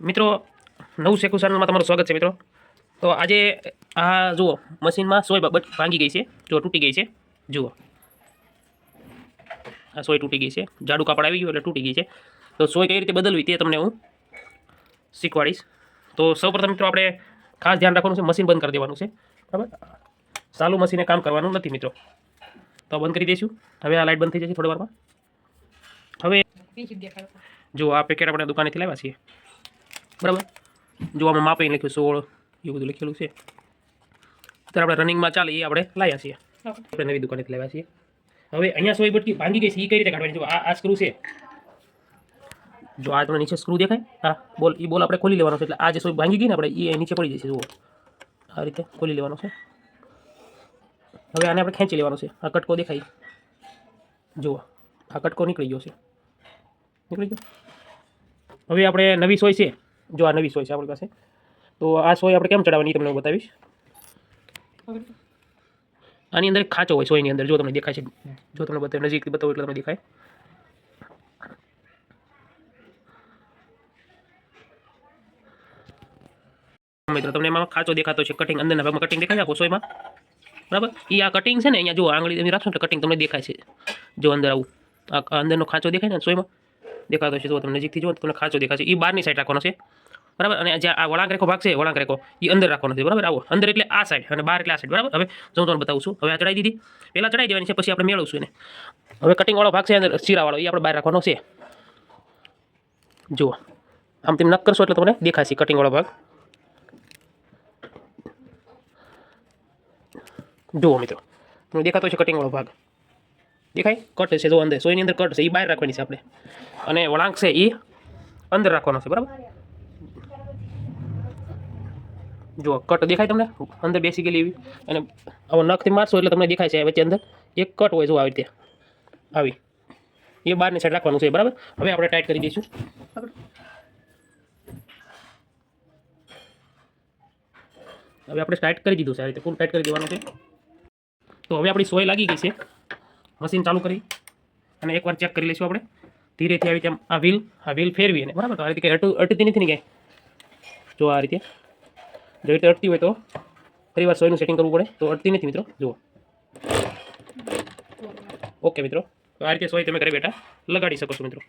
મિત્રો નવું શેખું ચેનલમાં તમારું સ્વાગત છે મિત્રો. તો આજે આ જુઓ મશીનમાં સોય ભાંગી ગઈ છે. જો તૂટી ગઈ છે જુઓ. આ સોય તૂટી ગઈ છે. જાડું કાપડ આવી ગયું એટલે તૂટી ગઈ છે. તો સોય કઈ રીતે બદલવી તે તમને હું શીખવાડીશ. તો સૌપ્રથમ મિત્રો આપણે ખાસ ધ્યાન રાખવાનું છે મશીન બંધ કરી દેવાનું છે. બરાબર? ચાલુ મશીને કામ કરવાનું નથી મિત્રો. તો બંધ કરી દઈશું હવે આ લાઇટ બંધ થઈ જશે થોડી વારમાં હવે જો આ પેકેટ આપણે દુકાનેથી લાવ્યા છીએ. બરાબર? જોવામાં માપે લખ્યું સોળ એવું બધું લખેલું છે. ત્યારે આપણે રનિંગમાં ચાલે એ આપણે લાવ્યા છીએ. આપણે નવી દુકાનેથી લાવ્યા છીએ. હવે અહીંયા સોય બટકી ભાંગી ગઈ છે એ કઈ રીતે કાઢવાની? જો આ આ સ્ક્રૂ છે. જો આ તમને નીચે સ્ક્રૂ દેખાય? હા બોલ એ બોલ આપણે ખોલી લેવાનો છે. એટલે આ જે સોય ભાંગી ગઈ ને આપણે એ નીચે પડી જશે જુઓ. આ રીતે ખોલી લેવાનો છે. હવે આને આપણે ખેંચી લેવાનો છે. આ કટકો દેખાય. જુઓ આ કટકો નીકળી ગયો છે. નીકળી ગયો. હવે આપણે નવી સોય છે. જો આ નવી સોય છે આપણી પાસે. તો આ સોય આપણે કેમ ચડાવવાની તમને બતાવીશ. આની અંદર ખાંચો હોય સોયની અંદર, જો તમને દેખાય છે. જો તમને બતાવે નજીકથી બતાવો એટલે તમને દેખાય. મિત્રો, તમને એમાં ખાંચો દેખાતો છે. કટિંગ અંદરના ભાગમાં કટિંગ દેખાય છે સોયમાં? બરાબર? એ આ કટિંગ છે ને, અહીંયા જો આંગળી તમે રાખશો ને કટિંગ તમને દેખાય છે. જો અંદર આવું, આ અંદરનો ખાંચો દેખાય ને સોયમાં? દેખાતો છે, જો તમે નજીકથી તો તમને ખાંચો દેખાય છે એ બહારની સાઈડ રાખવાનો છે. બરાબર? અને જે આ વળાંક રેખો ભાગ છે વળાંક રેખો એ અંદર રાખવાનો છે. બરાબર? આવો. અંદર એટલે આ સાઈડ અને બહાર એટલે આ સાઈડ બરાબર? હવે જો હું તમને બતાવું છું. હવે આ ચડાવી દીધી. પહેલાં ચડાવી દેવાની છે, પછી આપણે મેળવશું એને. હવે કટિંગવાળો ભાગ છે, અંદર ચીરાવાળો એ આપણે બહાર રાખવાનો છે. જુઓ. આમ તેમ નક કરશો એટલે તમને દેખાશે કટિંગવાળો ભાગ. જુઓ મિત્રો. તમને દેખાતો છે કટિંગવાળો ભાગ. દેખાય કટ છે, જો અંદર. સોયની અંદર કટ છે એ બહાર રાખવાની છે આપણે. અને વળાંક છે એ અંદર રાખવાનો છે, બરાબર? જુઓ કટ દેખાય તમને? અંદર બેસી ગયેલી એવી. અને આવો નખથી મારશો એટલે તમને દેખાય છે વચ્ચે અંદર. એક કટ હોય જો આવી રીતે. આવી. એ બહારની સાઈડ રાખવાનું છે, બરાબર? હવે આપણે ટાઈટ કરી દઈશું. હવે આપણે ટાઈટ કરી દીધું છે, આ રીતે. ફૂલ ટાઈટ કરી દેવાનું છે. તો હવે આપણી સોય લાગી ગઈ છે. મશીન ચાલુ કરી અને એકવાર ચેક કરી લઈશું આપણે. ધીરેથી આવી રીતે આ વ્હીલ આ વ્હીલ ફેરવી અને બરાબર. તો આ રીતે કંઈ અટુ, અટતી નથી ને કંઈ જો આ રીતે. જો રીતે અટતી હોય તો ફરી વાર સોયનું સેટિંગ કરવું પડે. તો અટતી નથી મિત્રો. જુઓ. ઓકે મિત્રો. તો આ રીતે સોય તમે ઘરે બેઠા લગાડી શકો છો મિત્રો.